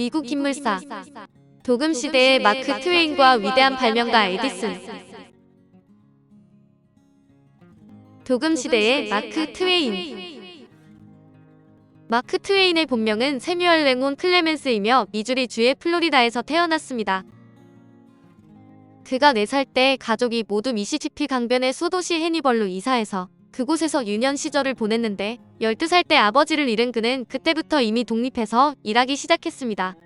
미국 인물사 도금 시대의 마크 트웨인과 위대한 발명가 에디슨. 도금 시대의 마크 트웨인. 마크 트웨인의 본명은 세뮤얼 랭온 클레멘스이며 미주리 주의 플로리다에서 태어났습니다. 그가 4살 때 가족이 모두 미시시피 강변의 소도시 해니벌로 이사해서 그곳에서 유년 시절을 보냈는데 12살 때 아버지를 잃은 그는 그때부터 이미 독립해서 일하기 시작했습니다.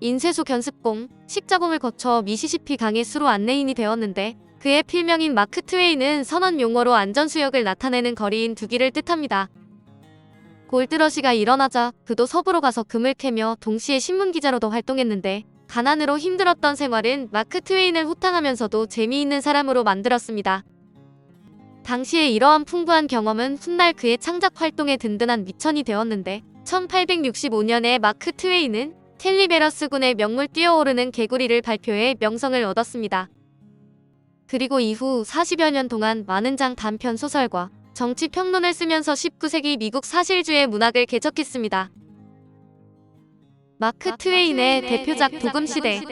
인쇄소 견습공, 십자공을 거쳐 미시시피 강의 수로 안내인이 되었는데 그의 필명인 마크 트웨인은 선언 용어로 안전수역을 나타내는 거리인 두기를 뜻합니다. 골드러시가 일어나자 그도 서부로 가서 금을 캐며 동시에 신문기자로도 활동했는데 가난으로 힘들었던 생활은 마크 트웨인을 호탕하면서도 재미있는 사람으로 만들었습니다. 당시에 이러한 풍부한 경험은 훗날 그의 창작 활동에 든든한 미천이 되었는데 1865년에 마크 트웨인은 캘리베러스 군의 명물 뛰어오르는 개구리를 발표해 명성을 얻었습니다. 그리고 이후 40여 년 동안 많은 장 단편 소설과 정치 평론을 쓰면서 19세기 미국 사실주의 문학을 개척했습니다. 마크 트웨인의 대표작 도금시대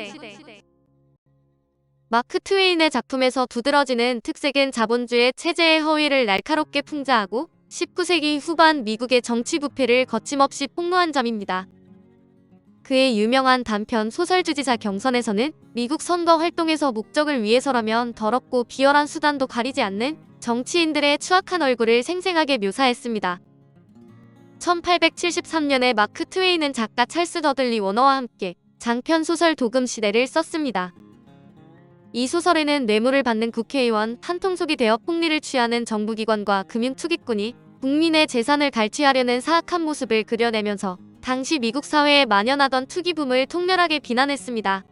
마크 트웨인의 작품에서 두드러지는 특색은 자본주의 체제의 허위를 날카롭게 풍자하고 19세기 후반 미국의 정치 부패를 거침없이 폭로한 점입니다. 그의 유명한 단편 소설주지사 경선에서는 미국 선거 활동에서 목적을 위해서라면 더럽고 비열한 수단도 가리지 않는 정치인들의 추악한 얼굴을 생생하게 묘사했습니다. 1873년에 마크 트웨인은 작가 찰스 더들리 워너와 함께 장편 소설 도금 시대를 썼습니다. 이 소설에는 뇌물을 받는 국회의원 한통속이 되어 폭리를 취하는 정부기관과 금융투기꾼이 국민의 재산을 갈취하려는 사악한 모습을 그려내면서 당시 미국 사회에 만연하던 투기붐을 통렬하게 비난했습니다.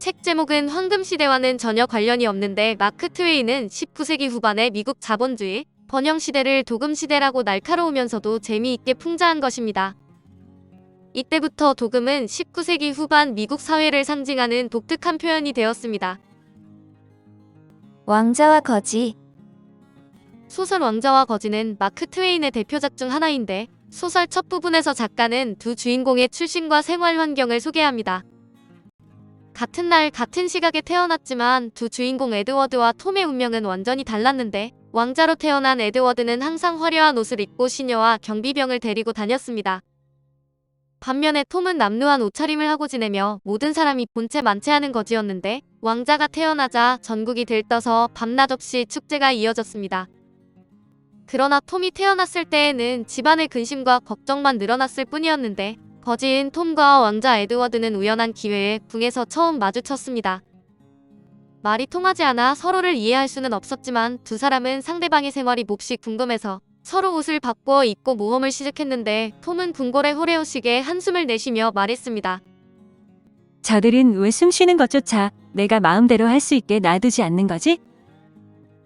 책 제목은 황금시대와는 전혀 관련이 없는데 마크 트웨인은 19세기 후반의 미국 자본주의 번영시대를 도금시대라고 날카로우면서도 재미있게 풍자한 것입니다. 이때부터 도금은 19세기 후반 미국 사회를 상징하는 독특한 표현이 되었습니다. 왕자와 거지. 소설 왕자와 거지는 마크 트웨인의 대표작 중 하나인데 소설 첫 부분에서 작가는 두 주인공의 출신과 생활 환경을 소개합니다. 같은 날 같은 시각에 태어났지만 두 주인공 에드워드와 톰의 운명은 완전히 달랐는데 왕자로 태어난 에드워드는 항상 화려한 옷을 입고 시녀와 경비병을 데리고 다녔습니다. 반면에 톰은 남루한 옷차림을 하고 지내며 모든 사람이 본체 만체하는 거지였는데 왕자가 태어나자 전국이 들떠서 밤낮 없이 축제가 이어졌습니다. 그러나 톰이 태어났을 때에는 집안의 근심과 걱정만 늘어났을 뿐이었는데 거지인 톰과 왕자 에드워드는 우연한 기회에 궁에서 처음 마주쳤습니다. 말이 통하지 않아 서로를 이해할 수는 없었지만 두 사람은 상대방의 생활이 몹시 궁금해서 서로 옷을 바꾸어 입고 모험을 시작했는데 톰은 궁궐의 호레오식에 한숨을 내쉬며 말했습니다. 저들은 왜 숨쉬는 것조차 내가 마음대로 할 수 있게 놔두지 않는 거지?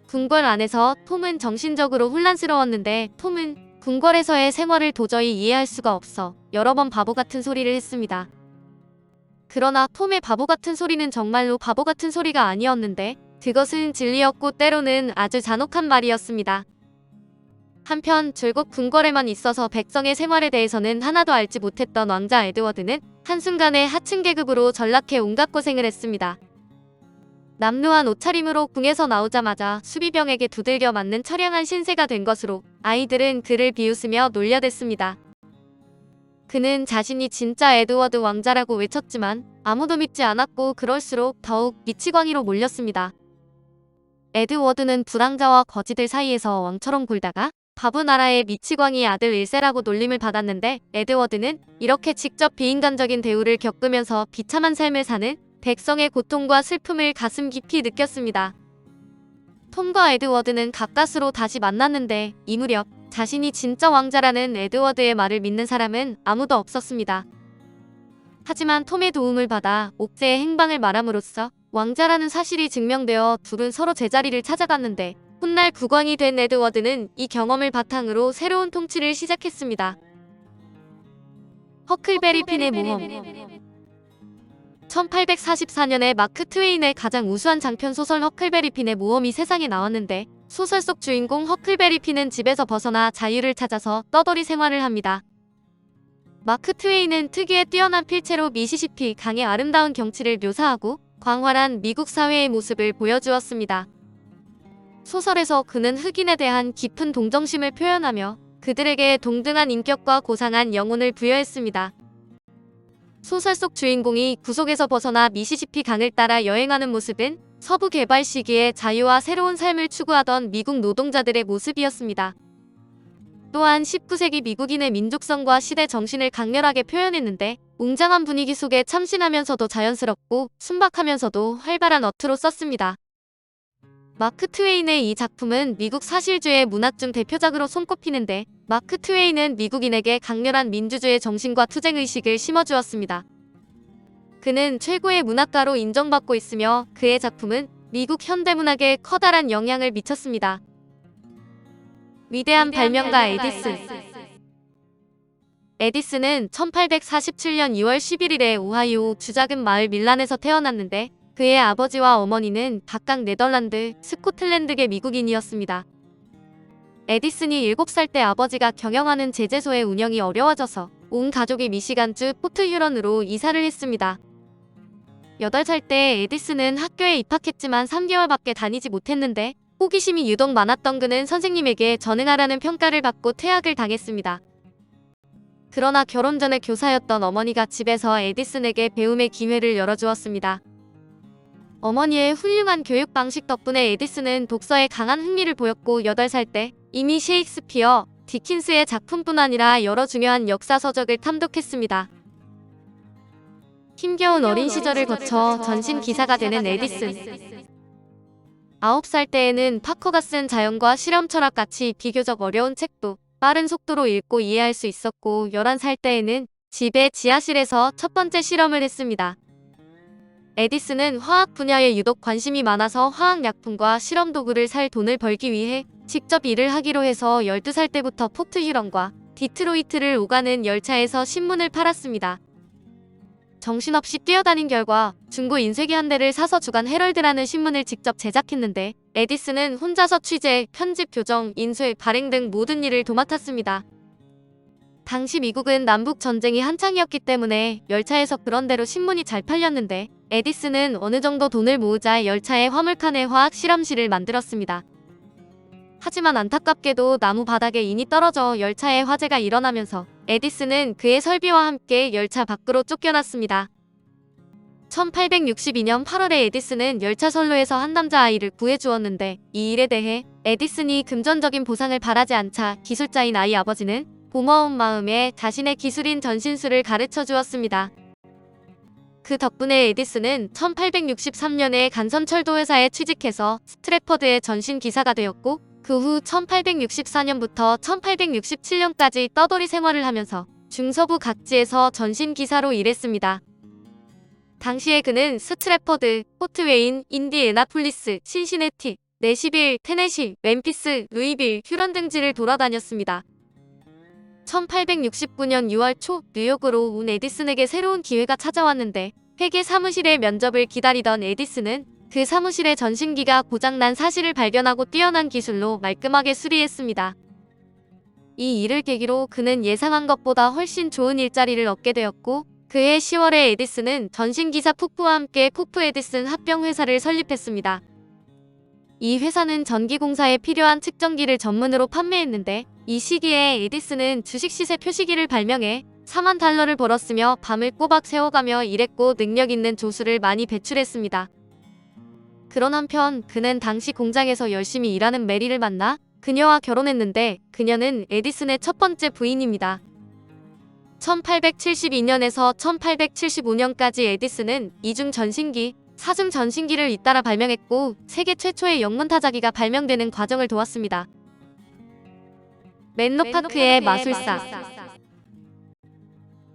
궁궐 안에서 톰은 정신적으로 혼란스러웠는데 톰은 궁궐에서의 생활을 도저히 이해할 수가 없어 여러 번 바보 같은 소리를 했습니다. 그러나 톰의 바보 같은 소리는 정말로 바보 같은 소리가 아니었는데 그것은 진리였고 때로는 아주 잔혹한 말이었습니다. 한편 줄곧 궁궐에만 있어서 백성의 생활에 대해서는 하나도 알지 못했던 왕자 에드워드는 한순간에 하층 계급으로 전락해 온갖 고생을 했습니다. 남루한 옷차림으로 궁에서 나오자마자 수비병에게 두들겨 맞는 처량한 신세가 된 것으로 아이들은 그를 비웃으며 놀려댔습니다. 그는 자신이 진짜 에드워드 왕자라고 외쳤지만 아무도 믿지 않았고 그럴수록 더욱 미치광이로 몰렸습니다. 에드워드는 불황자와 거지들 사이에서 왕처럼 굴다가 바보 나라의 미치광이 아들 일세라고 놀림을 받았는데 에드워드는 이렇게 직접 비인간적인 대우를 겪으면서 비참한 삶을 사는 백성의 고통과 슬픔을 가슴 깊이 느꼈습니다. 톰과 에드워드는 가까스로 다시 만났는데 이 무렵 자신이 진짜 왕자라는 에드워드의 말을 믿는 사람은 아무도 없었습니다. 하지만 톰의 도움을 받아 옥제의 행방을 말함으로써 왕자라는 사실이 증명되어 둘은 서로 제자리를 찾아갔는데 훗날 국왕이 된 에드워드는 이 경험을 바탕으로 새로운 통치를 시작했습니다. 허클베리 핀의 모험 1844년에 마크 트웨인의 가장 우수한 장편 소설 허클베리 핀의 모험이 세상에 나왔는데 소설 속 주인공 허클베리 핀은 집에서 벗어나 자유를 찾아서 떠돌이 생활을 합니다. 마크 트웨인은 특유의 뛰어난 필체로 미시시피 강의 아름다운 경치를 묘사하고 광활한 미국 사회의 모습을 보여주었습니다. 소설에서 그는 흑인에 대한 깊은 동정심을 표현하며 그들에게 동등한 인격과 고상한 영혼을 부여했습니다. 소설 속 주인공이 구속에서 벗어나 미시시피 강을 따라 여행하는 모습은 서부 개발 시기에 자유와 새로운 삶을 추구하던 미국 노동자들의 모습이었습니다. 또한 19세기 미국인의 민족성과 시대 정신을 강렬하게 표현했는데 웅장한 분위기 속에 참신하면서도 자연스럽고 순박하면서도 활발한 어투로 썼습니다. 마크 트웨인의 이 작품은 미국 사실주의 문학 중 대표작으로 손꼽히는데 마크 트웨인은 미국인에게 강렬한 민주주의 정신과 투쟁의식을 심어주었습니다. 그는 최고의 문학가로 인정받고 있으며 그의 작품은 미국 현대문학에 커다란 영향을 미쳤습니다. 위대한 발명가 에디슨 에디슨은 1847년 2월 11일에 오하이오 주작은 마을 밀란에서 태어났는데 그의 아버지와 어머니는 각각 네덜란드, 스코틀랜드계 미국인이었습니다. 에디슨이 7살 때 아버지가 경영하는 제재소의 운영이 어려워져서 온 가족이 미시간주 포트 휴런으로 이사를 했습니다. 8살 때 에디슨은 학교에 입학했지만 3개월밖에 다니지 못했는데 호기심이 유독 많았던 그는 선생님에게 전응하라는 평가를 받고 퇴학을 당했습니다. 그러나 결혼 전에 교사였던 어머니가 집에서 에디슨에게 배움의 기회를 열어주었습니다. 어머니의 훌륭한 교육 방식 덕분에 에디슨은 독서에 강한 흥미를 보였고 8살 때 이미 셰익스피어, 디킨스의 작품뿐 아니라 여러 중요한 역사 서적을 탐독했습니다. 힘겨운 어린 시절을 거쳐 전신 기사가 되는 에디슨. 9살 때에는 파커가 쓴 자연과 실험 철학 같이 비교적 어려운 책도 빠른 속도로 읽고 이해할 수 있었고 11살 때에는 집의 지하실에서 첫 번째 실험을 했습니다. 에디슨은 화학 분야에 유독 관심이 많아서 화학약품과 실험 도구를 살 돈을 벌기 위해 직접 일을 하기로 해서 12살 때부터 포트 휴런과 디트로이트를 오가는 열차에서 신문을 팔았습니다. 정신없이 뛰어다닌 결과 중고 인쇄기 한 대를 사서 주간 헤럴드라는 신문을 직접 제작했는데 에디슨은 혼자서 취재, 편집, 교정, 인쇄, 발행 등 모든 일을 도맡았습니다. 당시 미국은 남북 전쟁이 한창이었기 때문에 열차에서 그런대로 신문이 잘 팔렸는데 에디슨은 어느 정도 돈을 모으자 열차에 화물칸에 화학 실험실을 만들었습니다. 하지만 안타깝게도 나무 바닥에 인이 떨어져 열차에 화재가 일어나면서 에디슨은 그의 설비와 함께 열차 밖으로 쫓겨났습니다. 1862년 8월에 에디슨은 열차 선로에서 한 남자아이를 구해주었는데 이 일에 대해 에디슨이 금전적인 보상을 바라지 않자 기술자인 아이 아버지는 고마운 마음에 자신의 기술인 전신술을 가르쳐 주었습니다. 그 덕분에 에디슨은 1863년에 간선철도 회사에 취직해서 스트래퍼드의 전신 기사가 되었고 그 후 1864년부터 1867년까지 떠돌이 생활을 하면서 중서부 각지에서 전신 기사로 일했습니다. 당시에 그는 스트래퍼드, 포트웨인, 인디애나폴리스, 신시내티, 내시빌, 테네시, 멤피스, 루이빌, 휴런 등지를 돌아다녔습니다. 1869년 6월 초 뉴욕으로 온 에디슨에게 새로운 기회가 찾아왔는데 회계 사무실의 면접을 기다리던 에디슨은 그 사무실의 전신기가 고장난 사실을 발견하고 뛰어난 기술로 말끔하게 수리했습니다. 이 일을 계기로 그는 예상한 것보다 훨씬 좋은 일자리를 얻게 되었고 그해 10월에 에디슨은 전신기사 푸프와 함께 푸프 에디슨 합병회사를 설립했습니다. 이 회사는 전기공사에 필요한 측정기를 전문으로 판매했는데 이 시기에 에디슨은 주식 시세 표시기를 발명해 4만 달러를 벌었으며 밤을 꼬박 새워가며 일했고 능력 있는 조수를 많이 배출했습니다. 그런 한편 그는 당시 공장에서 열심히 일하는 메리를 만나 그녀와 결혼했는데 그녀는 에디슨의 첫 번째 부인입니다. 1872년에서 1875년까지 에디슨은 이중 전신기, 사중 전신기를 잇따라 발명했고 세계 최초의 영문 타자기가 발명되는 과정을 도왔습니다. 맨로파크의 마술사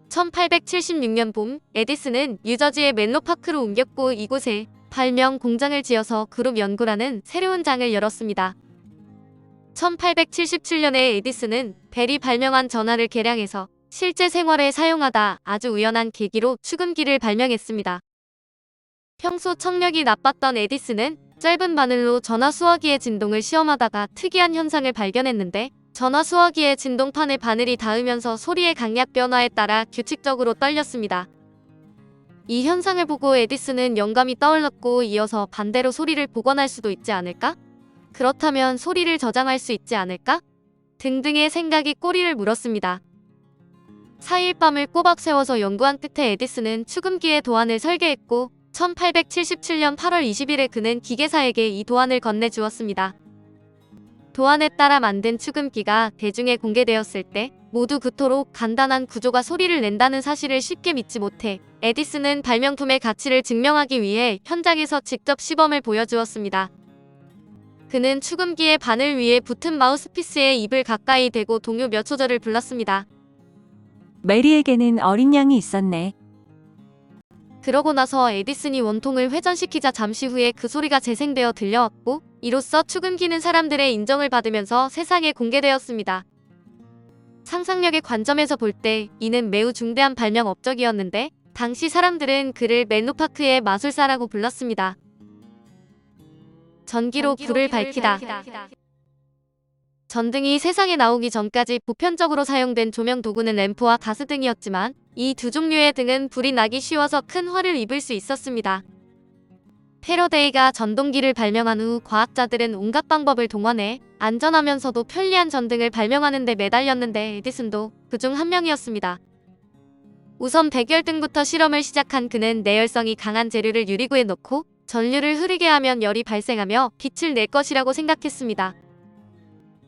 1876년 봄 에디슨은 뉴저지의 맨로파크로 옮겼고 이곳에 발명 공장을 지어서 그룹 연구라는 새로운 장을 열었습니다. 1877년에 에디슨은 벨이 발명한 전화를 개량해서 실제 생활에 사용하다 아주 우연한 계기로 축음기를 발명했습니다. 평소 청력이 나빴던 에디슨은 짧은 바늘로 전화 수화기의 진동을 시험하다가 특이한 현상을 발견했는데 전화 수화기의 진동판에 바늘이 닿으면서 소리의 강약 변화에 따라 규칙적으로 떨렸습니다. 이 현상을 보고 에디슨은 영감이 떠올랐고 이어서 반대로 소리를 복원할 수도 있지 않을까? 그렇다면 소리를 저장할 수 있지 않을까? 등등의 생각이 꼬리를 물었습니다. 4일 밤을 꼬박 세워서 연구한 끝에 에디슨은 축음기의 도안을 설계했고 1877년 8월 20일에 그는 기계사에게 이 도안을 건네주었습니다. 도안에 따라 만든 축음기가 대중에 공개되었을 때 모두 그토록 간단한 구조가 소리를 낸다는 사실을 쉽게 믿지 못해 에디슨은 발명품의 가치를 증명하기 위해 현장에서 직접 시범을 보여주었습니다. 그는 축음기의 바늘 위에 붙은 마우스피스에 입을 가까이 대고 동요 몇 소절을 불렀습니다. 메리에게는 어린 양이 있었네. 그러고 나서 에디슨이 원통을 회전시키자 잠시 후에 그 소리가 재생되어 들려왔고 이로써 축음기는 사람들의 인정을 받으면서 세상에 공개되었습니다. 상상력의 관점에서 볼 때 이는 매우 중대한 발명 업적이었는데 당시 사람들은 그를 멜로파크의 마술사라고 불렀습니다. 전기로 불을 밝히다. 전등이 세상에 나오기 전까지 보편적으로 사용된 조명 도구는 램프와 가스등이었지만 이 두 종류의 등은 불이 나기 쉬워서 큰 화를 입을 수 있었습니다. 패러데이가 전동기를 발명한 후 과학자들은 온갖 방법을 동원해 안전하면서도 편리한 전등을 발명하는 데 매달렸는데 에디슨도 그중 한 명이었습니다. 우선 백열등부터 실험을 시작한 그는 내열성이 강한 재료를 유리구에 넣고 전류를 흐르게 하면 열이 발생하며 빛을 낼 것이라고 생각했습니다.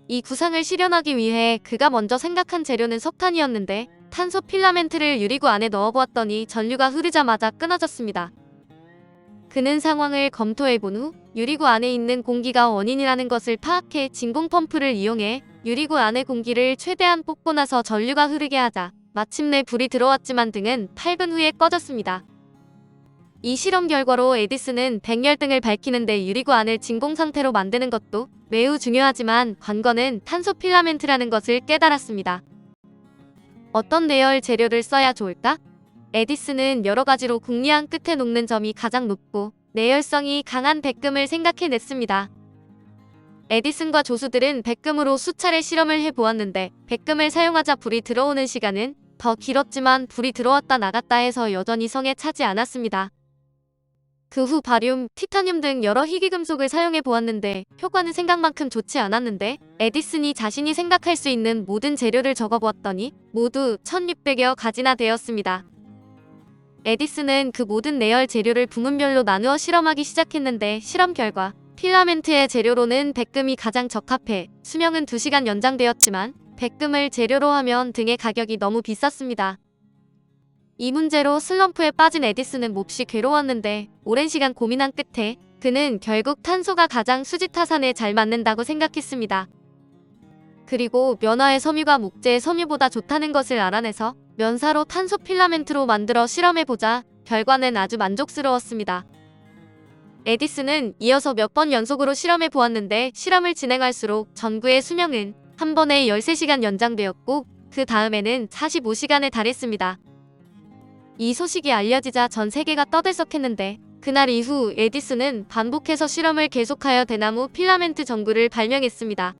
이 구상을 실현하기 위해 그가 먼저 생각한 재료는 석탄이었는데 탄소 필라멘트를 유리구 안에 넣어보았더니 전류가 흐르자마자 끊어졌습니다. 그는 상황을 검토해본 후 유리구 안에 있는 공기가 원인이라는 것을 파악해 진공 펌프를 이용해 유리구 안의 공기를 최대한 뽑고 나서 전류가 흐르게 하자 마침내 불이 들어왔지만 등은 8분 후에 꺼졌습니다. 이 실험 결과로 에디슨은 백열등을 밝히는데 유리구 안을 진공 상태로 만드는 것도 매우 중요하지만 관건은 탄소 필라멘트라는 것을 깨달았습니다. 어떤 내열 재료를 써야 좋을까? 에디슨은 여러 가지로 궁리한 끝에 녹는 점이 가장 높고 내열성이 강한 백금을 생각해냈습니다. 에디슨과 조수들은 백금으로 수차례 실험을 해보았는데 백금을 사용하자 불이 들어오는 시간은 더 길었지만 불이 들어왔다 나갔다 해서 여전히 성에 차지 않았습니다. 그 후 바륨, 티타늄 등 여러 희귀금속을 사용해 보았는데 효과는 생각만큼 좋지 않았는데 에디슨이 자신이 생각할 수 있는 모든 재료를 적어보았더니 모두 1600여 가지나 되었습니다. 에디슨은 그 모든 내열 재료를 부문별로 나누어 실험하기 시작했는데 실험 결과 필라멘트의 재료로는 백금이 가장 적합해 수명은 2시간 연장되었지만 백금을 재료로 하면 등의 가격이 너무 비쌌습니다. 이 문제로 슬럼프에 빠진 에디슨은 몹시 괴로웠는데 오랜 시간 고민한 끝에 그는 결국 탄소가 가장 수지타산에 잘 맞는다고 생각했습니다. 그리고 면화의 섬유가 목재의 섬유보다 좋다는 것을 알아내서 면사로 탄소 필라멘트로 만들어 실험해보자 결과는 아주 만족스러웠습니다. 에디슨은 이어서 몇 번 연속으로 실험해 보았는데 실험을 진행할수록 전구의 수명은 한 번에 13시간 연장되었고 그 다음에는 45시간에 달했습니다. 이 소식이 알려지자 전 세계가 떠들썩했는데 그날 이후 에디슨은 반복해서 실험을 계속하여 대나무 필라멘트 전구를 발명했습니다.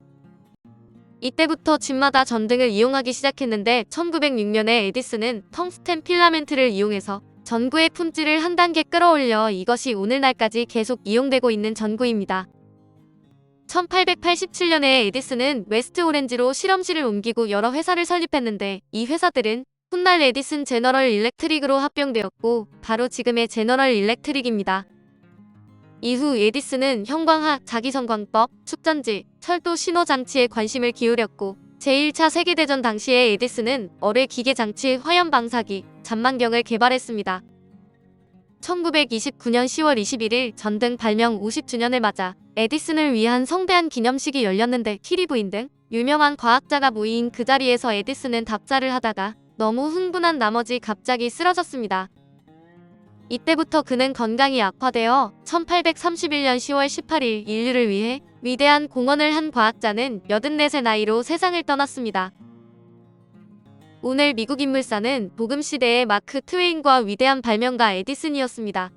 이때부터 집마다 전등을 이용하기 시작했는데 1906년에 에디슨은 텅스텐 필라멘트를 이용해서 전구의 품질을 한 단계 끌어올려 이것이 오늘날까지 계속 이용되고 있는 전구입니다. 1887년에 에디슨은 웨스트 오렌지로 실험실을 옮기고 여러 회사를 설립했는데 이 회사들은 훗날 에디슨 제너럴 일렉트릭으로 합병되었고 바로 지금의 제너럴 일렉트릭입니다. 이후 에디슨은 형광학, 자기성광법, 축전지, 철도 신호장치에 관심을 기울였고 제1차 세계대전 당시에 에디슨은 어뢰 기계장치 화염 방사기, 잔망경을 개발했습니다. 1929년 10월 21일 전등 발명 50주년을 맞아 에디슨을 위한 성대한 기념식이 열렸는데 키리 부인 등 유명한 과학자가 모인 그 자리에서 에디슨은 답사를 하다가 너무 흥분한 나머지 갑자기 쓰러졌습니다. 이때부터 그는 건강이 악화되어 1831년 10월 18일 인류를 위해 위대한 공헌을 한 과학자는 84세 나이로 세상을 떠났습니다. 오늘 미국 인물사는 복음시대의 마크 트웨인과 위대한 발명가 에디슨이었습니다.